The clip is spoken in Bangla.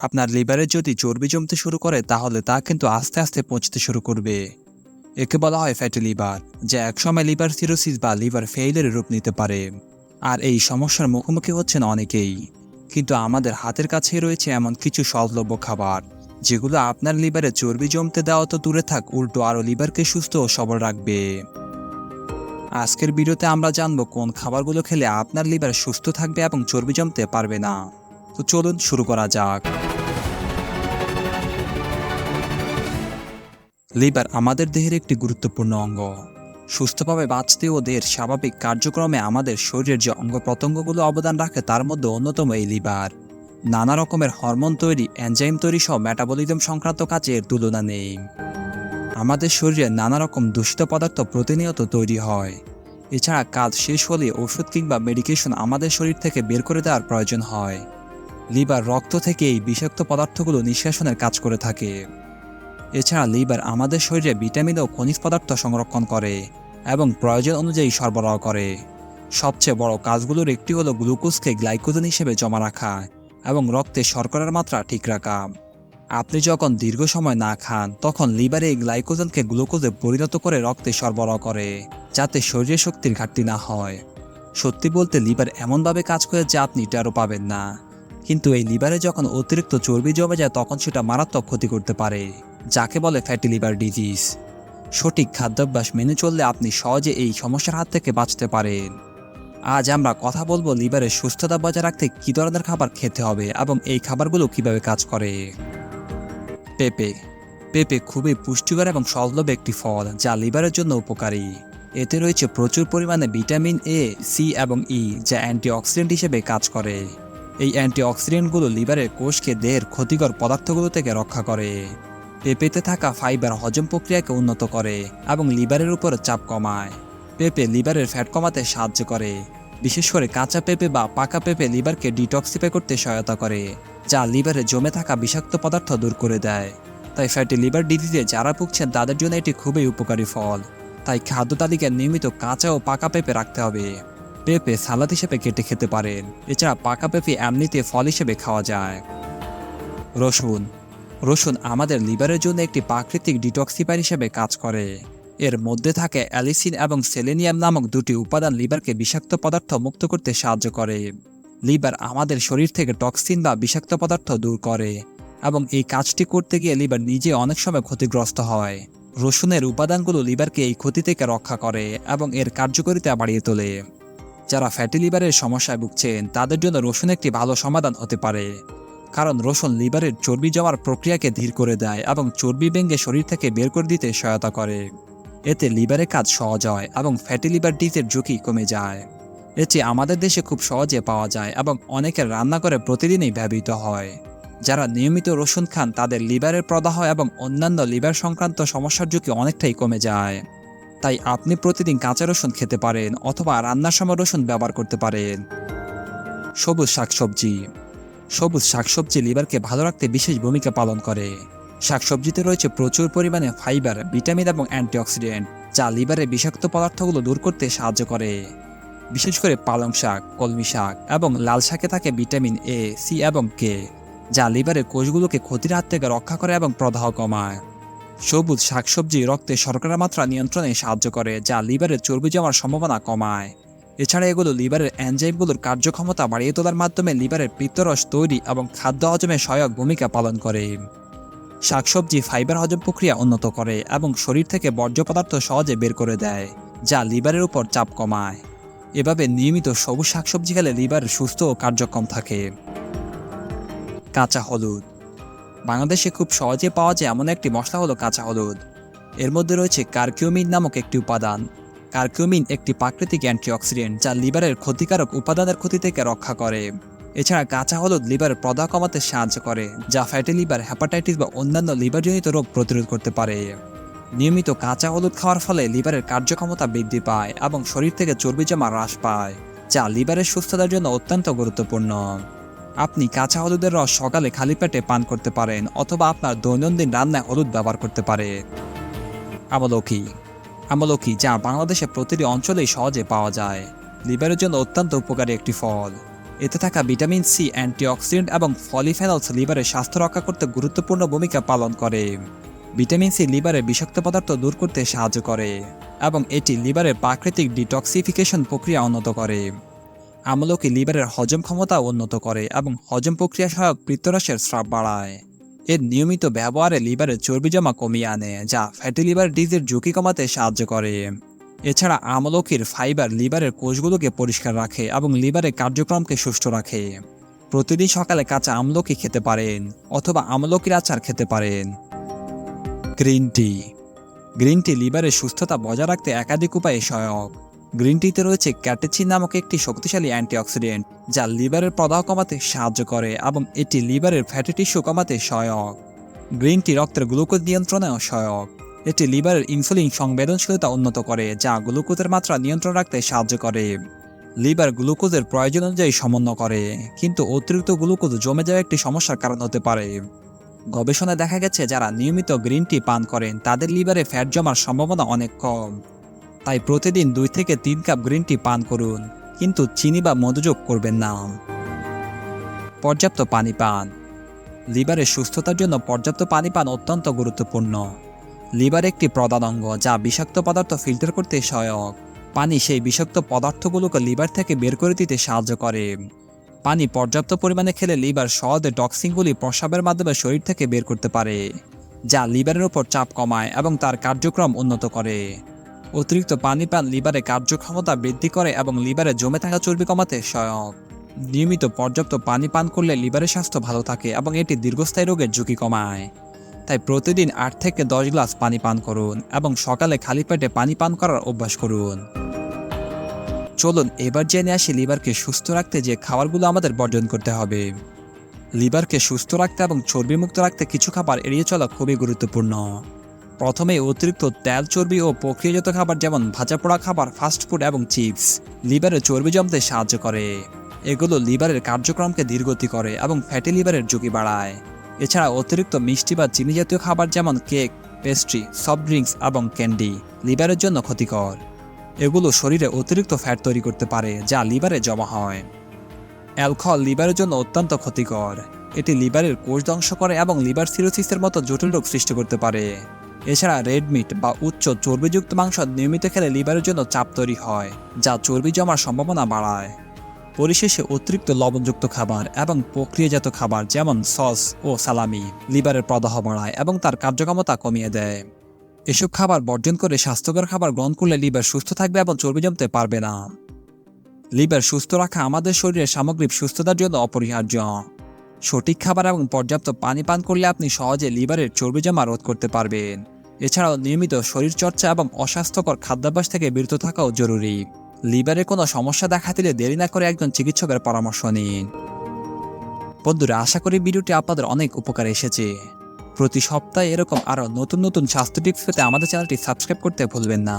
আপনার লিভারে যদি চর্বি জমতে শুরু করে, তাহলে তা কিন্তু আস্তে আস্তে পচতে শুরু করবে। একে বলা হয় ফ্যাটি লিভার যা একসময় লিভার সিরোসিস বা লিভার ফেইলের রূপ নিতে পারে। আর এই সমস্যার মুখোমুখি হচ্ছেন অনেকেই। কিন্তু আমাদের হাতের কাছেই রয়েছে এমন কিছু সহজলভ্য খাবার, যেগুলো আপনার লিভারে চর্বি জমতে দেওয়া তো দূরে থাক, উল্টো আরও লিভারকে সুস্থ ও সবল রাখবে। আজকের ভিডিওতে আমরা জানব কোন খাবারগুলো খেলে আপনার লিভার সুস্থ থাকবে এবং চর্বি জমতে পারবে না। তো চলুন শুরু করা যাক। লিভার আমাদের দেহের একটি গুরুত্বপূর্ণ অঙ্গ। সুস্থভাবে বাঁচতে ও দেহের স্বাভাবিক কার্যক্রমে আমাদের শরীরের যে অঙ্গ প্রত্যঙ্গগুলো অবদান রাখে, তার মধ্যে অন্যতম এই লিভার নানা রকমের হরমোন তৈরি, এনজাইম তৈরি সহ মেটাবলিজম সংক্রান্ত কাজে এর তুলনা নেই। আমাদের শরীরে নানা রকম দূষিত পদার্থ প্রতিনিয়ত তৈরি হয়। এছাড়া কাজ শেষ হলে ওষুধ কিংবা মেডিকেশন আমাদের শরীর থেকে বের করে দেওয়ার প্রয়োজন হয়। লিভার রক্ত থেকে এই বিষাক্ত পদার্থগুলো নিষ্কাশনের কাজ করে থাকে। এছাড়া লিভার আমাদের শরীরে ভিটামিন ও খনিজ পদার্থ সংরক্ষণ করে এবং প্রয়োজন অনুযায়ী সরবরাহ করে। সবচেয়ে বড় কাজগুলোর একটি হলো গ্লুকোজকে গ্লাইকোজেন হিসেবে জমা রাখা এবং রক্তে শর্করার মাত্রা ঠিক রাখা। আপনি যখন দীর্ঘ সময় না খান, তখন লিভারে এই গ্লাইকোজেনকে গ্লুকোজে পরিণত করে রক্তে সরবরাহ করে, যাতে শরীরে শক্তির ঘাটতি না হয়। সত্যি বলতে লিভার এমনভাবে কাজ করে যে আপনি টেরও পাবেন না। কিন্তু এই লিভারে যখন অতিরিক্ত চর্বি জমে যায়, তখন সেটা মারাত্মক ক্ষতি করতে পারে, যাকে বলে ফ্যাটি লিভার ডিজিজ সঠিক খাদ্যাভ্যাস মেনে চললে আপনি সহজে এই সমস্যার হাত থেকে বাঁচতে পারেন। আজ আমরা কথা বলব লিভারের সুস্থতা বজায় রাখতে কী ধরনের খাবার খেতে হবে এবং এই খাবারগুলো কীভাবে কাজ করে। পেঁপে। পেঁপে খুবই পুষ্টিকর এবং সহজলভ্য একটি ফল, যা লিভারের জন্য উপকারী। এতে রয়েছে প্রচুর পরিমাণে ভিটামিন এ সি এবং ই যা অ্যান্টিঅক্সিডেন্ট হিসেবে কাজ করে। এই অ্যান্টিঅক্সিডেন্টগুলো লিভারের কোষকে দেহের ক্ষতিকর পদার্থগুলো থেকে রক্ষা করে। পেঁপেতে থাকা ফাইবার হজম প্রক্রিয়াকে উন্নত করে এবং লিভারের উপর চাপ কমায়। পেঁপে লিভারের ফ্যাট কমাতে সাহায্য করে। বিশেষ করে কাঁচা পেঁপে বা পাকা পেঁপে লিভারকে ডিটক্সিফাই করতে সহায়তা করে, যা লিভারে জমে থাকা বিষাক্ত পদার্থ দূর করে দেয়। তাই ফ্যাটি লিভার ডিজিজে যারা ভুগছেন তাদের জন্য এটি খুবই উপকারী ফল। তাই খাদ্য তালিকায় নিয়মিত কাঁচা ও পাকা পেঁপে রাখতে হবে। পেঁপে সালাদ হিসেবে কেটে খেতে পারেন। এছাড়া পাকা পেঁপে এমনিতে ফল হিসেবে খাওয়া যায়। রসুন। রসুন আমাদের লিভারের জন্য একটি প্রাকৃতিক ডিটক্সিফায়ার হিসেবে কাজ করে। এর মধ্যে থাকে অ্যালিসিন এবং সেলেনিয়াম নামক দুটি উপাদান লিভারকে বিষাক্ত পদার্থ মুক্ত করতে সাহায্য করে। লিভার আমাদের শরীর থেকে টক্সিন বা বিষাক্ত পদার্থ দূর করে এবং এই কাজটি করতে গিয়ে লিভার নিজে অনেক সময় ক্ষতিগ্রস্ত হয়। রসুনের উপাদানগুলো লিভারকে এই ক্ষতি থেকে রক্ষা করে এবং এর কার্যকারিতা বাড়িয়ে তোলে। যারা ফ্যাটি লিভারের সমস্যায় ভুগছেন, তাদের জন্য রসুন একটি ভালো সমাধান হতে পারে। কারণ রসুন লিভারের চর্বি জমার প্রক্রিয়াকে ধীর করে দেয় এবং চর্বি ভেঙে শরীর থেকে বের করে দিতে সহায়তা করে। এতে লিভারের কাজ সহজ হয় এবং ফ্যাটি লিভার ডিজের ঝুঁকি কমে যায়। এটি আমাদের দেশে খুব সহজে পাওয়া যায় এবং অনেকের রান্না করে প্রতিদিনই ব্যবহৃত হয়। যারা নিয়মিত রসুন খান, তাদের লিভারের প্রদাহ এবং অন্যান্য লিভার সংক্রান্ত সমস্যার ঝুঁকি অনেকটাই কমে যায়। তাই আপনি প্রতিদিন কাঁচা রসুন খেতে পারেন অথবা রান্নার সময় রসুন ব্যবহার করতে পারেন। সবুজ শাকসবজি। সবুজ শাকসবজি লিভারকে ভালো রাখতে বিশেষ ভূমিকা পালন করে। শাকসবজিতে রয়েছে প্রচুর পরিমাণে ফাইবার, ভিটামিন এবং অ্যান্টিঅক্সিডেন্ট, যা লিভারের বিষাক্ত পদার্থগুলো দূর করতে সাহায্য করে। বিশেষ করে পালং শাক, কলমি শাক এবং লাল শাকে থাকে ভিটামিন এ, সি এবং কে, যা লিভারের কোষগুলোকে ক্ষতির হাত থেকে রক্ষা করে এবং প্রদাহ কমায়। সবুজ শাকসবজি রক্তে শর্করার মাত্রা নিয়ন্ত্রণে সাহায্য করে, যা লিভারের চর্বি জমার সম্ভাবনা কমায়। এছাড়া এগুলো লিভারের এনজাইমগুলোর কার্যক্ষমতা বাড়িয়ে তোলার মাধ্যমে লিভারের পিত্তরস তৈরি এবং খাদ্য হজমে সহায়ক ভূমিকা পালন করে। শাকসবজি ফাইবার হজম প্রক্রিয়া উন্নত করে এবং শরীর থেকে বর্জ্য পদার্থ সহজে বের করে দেয়, যা লিভারের উপর চাপ কমায়। এভাবে নিয়মিত সবুজ শাকসবজি খেলে লিভার সুস্থ ও কার্যক্ষম থাকে। কাঁচা হলুদ বাংলাদেশে খুব সহজে পাওয়া যায় এমন একটি মশলা হলো কাঁচা হলুদ। এর মধ্যে রয়েছে কার্কিউমিন নামক একটি উপাদান। কার্কিউমিন একটি প্রাকৃতিক অ্যান্টিঅক্সিডেন্ট যা লিভারের ক্ষতিকারক উপাদানের ক্ষতি থেকে রক্ষা করে। এছাড়া কাঁচা হলুদ লিভারের প্রদাহ কমাতে সাহায্য করে, যা ফ্যাটি লিভার হ্যাপাটাইটিস বা অন্যান্য লিভারজনিত রোগ প্রতিরোধ করতে পারে। নিয়মিত কাঁচা হলুদ খাওয়ার ফলে লিভারের কার্যক্ষমতা বৃদ্ধি পায় এবং শরীর থেকে চর্বি জমা হ্রাস পায়, যা লিভারের সুস্থতার জন্য অত্যন্ত গুরুত্বপূর্ণ। আপনি কাঁচা হলুদের রস সকালে খালি পেটে পান করতে পারেন অথবা আপনার দৈনন্দিন রান্নায় হলুদ ব্যবহার করতে পারে। আমলকি। আমলকি যা বাংলাদেশের প্রতিটি অঞ্চলেই সহজে পাওয়া যায়। লিভারের জন্য অত্যন্ত উপকারী একটি ফল। এতে থাকা ভিটামিন সি, অ্যান্টিঅক্সিডেন্ট এবং ফলিফেনলস লিভারের স্বাস্থ্য রক্ষা করতে গুরুত্বপূর্ণ ভূমিকা পালন করে। ভিটামিন সি লিভারের বিষাক্ত পদার্থ দূর করতে সাহায্য করে এবং এটি লিভারের প্রাকৃতিক ডিটক্সিফিকেশন প্রক্রিয়া উন্নত করে। আমলকি লিভারের হজম ক্ষমতা উন্নত করে এবং হজম প্রক্রিয়া সহায়ক পিত্তরসের স্রাব বাড়ায়। এর নিয়মিত ব্যবহারে লিভারের চর্বি জমা কমিয়ে আনে, যা ফ্যাটি লিভার ডিজের ঝুঁকি কমাতে সাহায্য করে। এছাড়া আমলকির ফাইবার লিভারের কোষগুলোকে পরিষ্কার রাখে এবং লিভারের কার্যক্রমকে সুষ্ঠু রাখে। প্রতিদিন সকালে কাঁচা আমলকি খেতে পারেন অথবা আমলকির আচার খেতে পারেন। Green tea. গ্রিন টি লিভারের সুস্থতা বজায় রাখতে একাধিক উপায়ে সহায়ক। গ্রিন টিতে রয়েছে ক্যাটেচিন নামক একটি শক্তিশালী অ্যান্টিঅক্সিডেন্ট, যা লিভারের প্রদাহ কমাতে সাহায্য করে এবং এটি লিভারের ফ্যাটি টিস্যু কমাতে সহায়ক। গ্রিন টি রক্তের গ্লুকোজ নিয়ন্ত্রণেও সহায়ক। এটি লিভারের ইনসুলিন সংবেদনশীলতা উন্নত করে, যা গ্লুকোজের মাত্রা নিয়ন্ত্রণ রাখতে সাহায্য করে। লিভার গ্লুকোজের প্রয়োজন অনুযায়ী সমন্বয় করে, কিন্তু অতিরিক্ত গ্লুকোজ জমে যাওয়া একটি সমস্যার কারণ হতে পারে। গবেষণায় দেখা গেছে, যারা নিয়মিত গ্রিন টি পান করেন, তাদের লিভারে ফ্যাট জমার সম্ভাবনা অনেক কম। তাই প্রতিদিন দুই থেকে তিন কাপ গ্রিন টি পান করুন, কিন্তু চিনি বা মধুযোগ করবেন না। পর্যাপ্ত পানি পান। লিভারের সুস্থতার জন্য পর্যাপ্ত পানি পান অত্যন্ত গুরুত্বপূর্ণ। লিভার একটি প্রধান অঙ্গ যা বিষাক্ত পদার্থ ফিল্টার করতে সহায়ক। পানি সেই বিষাক্ত পদার্থগুলোকে লিভার থেকে বের করে দিতে সাহায্য করে। পানি পর্যাপ্ত পরিমাণে খেলে লিভার সহজে টক্সিনগুলি প্রস্রাবের মাধ্যমে শরীর থেকে বের করতে পারে, যা লিভারের উপর চাপ কমায় এবং তার কার্যক্রম উন্নত করে। অতিরিক্ত পানি পান লিভারে কার্যক্ষমতা বৃদ্ধি করে এবং লিভারে জমে থাকা চর্বি কমাতে সহায়ক। নিয়মিত পর্যাপ্ত পানি পান করলে লিভারের স্বাস্থ্য ভালো থাকে এবং এটি দীর্ঘস্থায়ী রোগের ঝুঁকি কমায়। তাই প্রতিদিন আট থেকে দশ গ্লাস পানি পান করুন এবং সকালে খালি পেটে পানি পান করার অভ্যাস করুন। চলুন এবার জেনে আসি লিভারকে সুস্থ রাখতে যে খাবারগুলো আমাদের বর্জন করতে হবে। লিভারকে সুস্থ রাখতে এবং চর্বিমুক্ত রাখতে কিছু খাবার এড়িয়ে চলা খুবই গুরুত্বপূর্ণ। প্রথমে অতিরিক্ত তেল চর্বি ও প্রক্রিয়াজাত খাবার যেমন ভাজা পোড়া খাবার ফাস্টফুড এবং চিপস। লিভারে চর্বি জমতে সাহায্য করে। এগুলো লিভারের কার্যক্রমকে ধীরগতি করে এবং ফ্যাটি লিভারের ঝুঁকি বাড়ায়। এছাড়া অতিরিক্ত মিষ্টি বা চিনি জাতীয় খাবার যেমন কেক পেস্ট্রি সফট ড্রিঙ্কস এবং ক্যান্ডি লিভারের জন্য ক্ষতিকর। এগুলো শরীরে অতিরিক্ত ফ্যাট তৈরি করতে পারে, যা লিভারে জমা হয়। অ্যালকোহল লিভারের জন্য অত্যন্ত ক্ষতিকর। এটি লিভারের কোষ ধ্বংস করে এবং লিভার সিরোসিসের মতো জটিল রোগ সৃষ্টি করতে পারে। এছাড়া রেড মিট বা উচ্চ চর্বিযুক্ত মাংস নিয়মিত খেলে লিভারের জন্য চাপ তৈরি হয়, যা চর্বি জমার সম্ভাবনা বাড়ায়। পরিশেষে অতিরিক্ত লবণযুক্ত খাবার এবং প্রক্রিয়াজাত খাবার যেমন সস ও সালামি লিভারের প্রদাহ বাড়ায় এবং তার কার্যক্ষমতা কমিয়ে দেয়। এসব খাবার বর্জন করে স্বাস্থ্যকর খাবার গ্রহণ করলে লিভার সুস্থ থাকবে এবং চর্বি জমতে পারবে না। লিভার সুস্থ রাখা আমাদের শরীরের সামগ্রিক সুস্থতার জন্য অপরিহার্য। সঠিক খাবার এবং পর্যাপ্ত পানি পান করলে আপনি সহজে লিভারের চর্বি জমা রোধ করতে পারবেন। এছাড়াও নিয়মিত শরীরচর্চা এবং অস্বাস্থ্যকর খাদ্যাভ্যাস থেকে বিরত থাকাও জরুরি। লিভারে কোনো সমস্যা দেখা দিলে দেরি না করে একজন চিকিৎসকের পরামর্শ নিন। বন্ধুরা, আশা করি ভিডিওটি আপনাদের অনেক উপকার এসেছে। প্রতি সপ্তাহে এরকম আরও নতুন নতুন স্বাস্থ্য টিপস পেতে আমাদের চ্যানেলটি সাবস্ক্রাইব করতে ভুলবেন না।